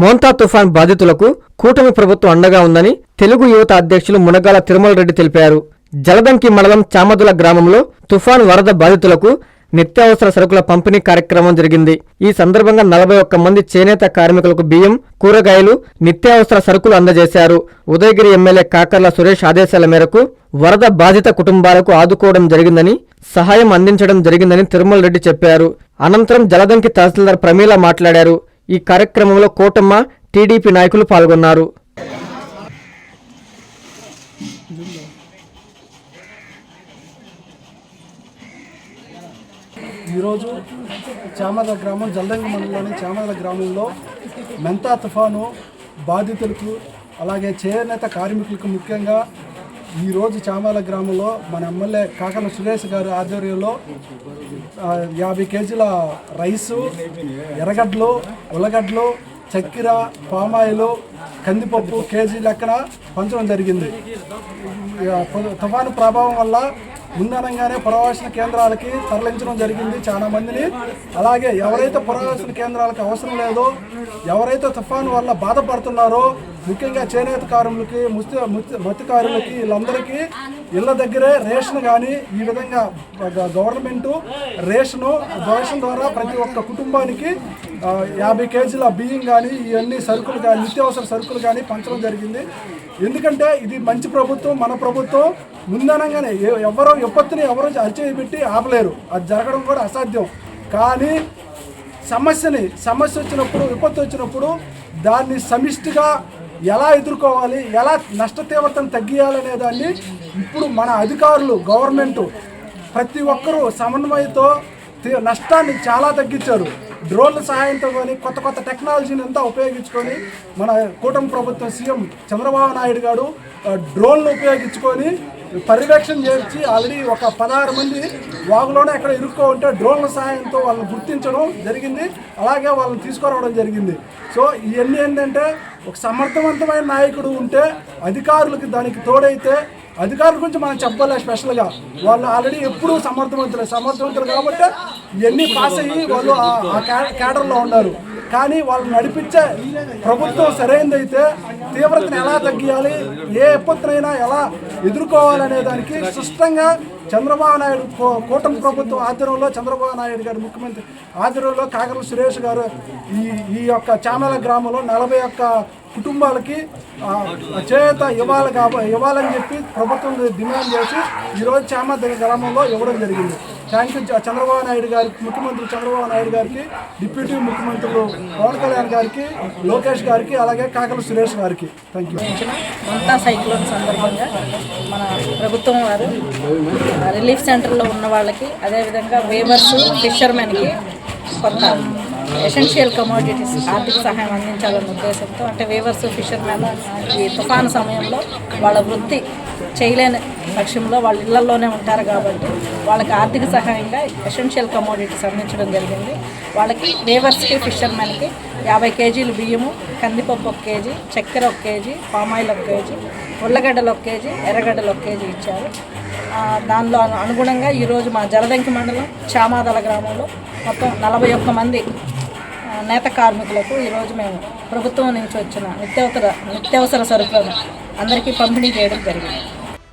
మోంతా తుఫాన్ బాధితులకు కూటమి ప్రభుత్వం అండగా ఉందని తెలుగు యువత అధ్యక్షులు మునగాల తిరుమల రెడ్డి తెలిపారు. జలదంకి మండలం చామదుల గ్రామంలో తుఫాన్ వరద బాధితులకు నిత్యావసర సరుకుల పంపిణీ కార్యక్రమం జరిగింది. ఈ సందర్భంగా నలభై ఒక్క మంది చేనేత కార్మికులకు బియ్యం కూరగాయలు నిత్యావసర సరుకులు అందజేశారు. ఉదయగిరి ఎమ్మెల్యే కాకర్ల సురేష్ ఆదేశాల మేరకు వరద బాధిత కుటుంబాలకు ఆదుకోవడం జరిగిందని సహాయం అందించడం జరిగిందని తిరుమల రెడ్డి చెప్పారు. అనంతరం జలదంకి తహసీల్దార్ ప్రమీల మాట్లాడారు. ఈ కార్యక్రమంలో కోటమ్మ టీడీపీ నాయకులు పాల్గొన్నారు. ఈరోజు చామద గ్రామం జల్దంగి మండలంలోని చామద గ్రామంలో మెంతా తుఫాను బాధితులకు అలాగే చేనేత కార్మికులకు ముఖ్యంగా ఈరోజు చామల గ్రామంలో మన ఎమ్మెల్యే కాకల సురేష్ గారి ఆధ్వర్యంలో యాభై కేజీల రైసు ఎర్రగడ్డలు ఉల్లగడ్డలు చక్కెర పామాయిలు కందిపప్పు కేజీ లెక్కన పంచడం జరిగింది. ఇక తుఫాను ప్రభావం వల్ల ముందనంగానే పురావాసన కేంద్రాలకి తరలించడం జరిగింది చాలా మందిని. అలాగే ఎవరైతే పురావాసన కేంద్రాలకు అవసరం లేదో ఎవరైతే తుఫాను వల్ల బాధపడుతున్నారో ముఖ్యంగా చేనేత కారులకి ముస్తి మత్తికారులకి వీళ్ళందరికీ ఇళ్ళ దగ్గరే రేషన్ కానీ ఈ విధంగా గ- గవర్నమెంట్ రేషను రేషన్ ద్వారా ప్రతి ఒక్క కుటుంబానికి యాభై కేజీల బియ్యం కానీ ఇవన్నీ సరుకులు కానీ నిత్యావసర సరుకులు కానీ పంచడం జరిగింది. ఎందుకంటే ఇది మంచి ప్రభుత్వం మన ప్రభుత్వం ముందనంగానే ఎవరో విపత్తుని ఎవరో అరిచేయబెట్టి ఆపలేరు. అది జరగడం కూడా అసాధ్యం. కానీ సమస్యని సమస్య వచ్చినప్పుడు విపత్తు వచ్చినప్పుడు దాన్ని సమిష్టిగా ఎలా ఎదుర్కోవాలి ఎలా నష్ట తీవ్రతను తగ్గియాలనే దాన్ని ఇప్పుడు మన అధికారులు గవర్నమెంట్ ప్రతి ఒక్కరూ సమన్వయంతో నష్టాన్ని చాలా తగ్గించారు. డ్రోన్ల సహాయంతో కానీ కొత్త కొత్త టెక్నాలజీని అంతా ఉపయోగించుకొని మన కూటమి ప్రభుత్వం సీఎం చంద్రబాబు నాయుడు గారు డ్రోన్లు ఉపయోగించుకొని పర్యవేక్షణ చేర్చి ఆల్రెడీ ఒక పదహారు మంది వాగులోనే ఎక్కడ ఇరుక్కో ఉంటే డ్రోన్ల సహాయంతో వాళ్ళని గుర్తించడం జరిగింది. అలాగే వాళ్ళని తీసుకురావడం జరిగింది. సో ఇవన్నీ ఏంటంటే ఒక సమర్థవంతమైన నాయకుడు ఉంటే అధికారులకి దానికి తోడైతే అధికారుల గురించి మనం చెప్పాలి స్పెషల్గా. వాళ్ళు ఆల్రెడీ ఎప్పుడూ సమర్థవంతులే సమర్థవంతులు కాబట్టి ఇవన్నీ పాస్ అయ్యి వాళ్ళు ఆ- కేడర్లో క్యాడర్లో ఉన్నారు. కానీ వాళ్ళు నడిపించే ప్రభుత్వం సరైనదైతే తీవ్రతను ఎలా తగ్గియాలి ఏ విపత్తునైనా ఎలా ఎదుర్కోవాలనే దానికి స్పష్టంగా చంద్రబాబు నాయుడు కూటమి ప్రభుత్వం ఆధ్వర్యంలో చంద్రబాబు నాయుడు గారు ముఖ్యమంత్రి ఆధ్వర్యంలో కాకర సురేష్ గారు ఈ ఈ యొక్క చామల గ్రామంలో నలభై ఒక్క కుటుంబాలకి చేత ఇవ్వాలి కాబ ఇవ్వాలని చెప్పి ప్రభుత్వం డిమాండ్ చేసి ఈరోజు చామ గ్రామంలో ఇవ్వడం జరిగింది. థ్యాంక్ యూ చంద్రబాబు నాయుడు గారికి ముఖ్యమంత్రి చంద్రబాబు నాయుడు గారికి డిప్యూటీ ముఖ్యమంత్రులు పవన్ కళ్యాణ్ గారికి లోకేష్ గారికి అలాగే కాకల సురేష్ గారికి. థ్యాంక్ యూ మమతా సైక్లోన్ సందర్భంగా మన ప్రభుత్వం వారు రిలీఫ్ సెంటర్లో ఉన్న వాళ్ళకి అదేవిధంగా వేవర్స్ ఫిషర్మెన్కి కొంత ఎసెన్షియల్ కమోడిటీస్ ఆర్థిక సహాయం అందించాలన్న ఉద్దేశంతో అంటే వేవర్స్ ఫిషర్మెన్ ఈ తుఫాను సమయంలో వాళ్ళ వృత్తి చేయలేని పక్షంలో వాళ్ళ ఇళ్ళలోనే ఉంటారు కాబట్టి వాళ్ళకి ఆర్థిక సహాయంగా ఎసెన్షియల్ కమోడిటీస్ అందించడం జరిగింది. వాళ్ళకి వేవర్స్కి ఫిషర్మెన్కి యాభై కేజీలు బియ్యము కందిపప్పు ఒక కేజీ చక్కెర ఒక కేజీ పామాయిల్ ఒక కేజీ ఉల్లగడ్డలు ఒక కేజీ ఎర్రగడ్డలు ఒక కేజీ ఇచ్చారు. దానిలో అనుగుణంగా ఈరోజు మా జలదంకి మండలం చామాదల గ్రామంలో మొత్తం నలభై ఒక్క మంది నేత కార్మికులకు ఈరోజు మేము ప్రభుత్వం నుంచి వచ్చిన నిత్యవసర నిత్యవసర సరుకులను అందరికీ పంపిణీ చేయడం జరిగింది.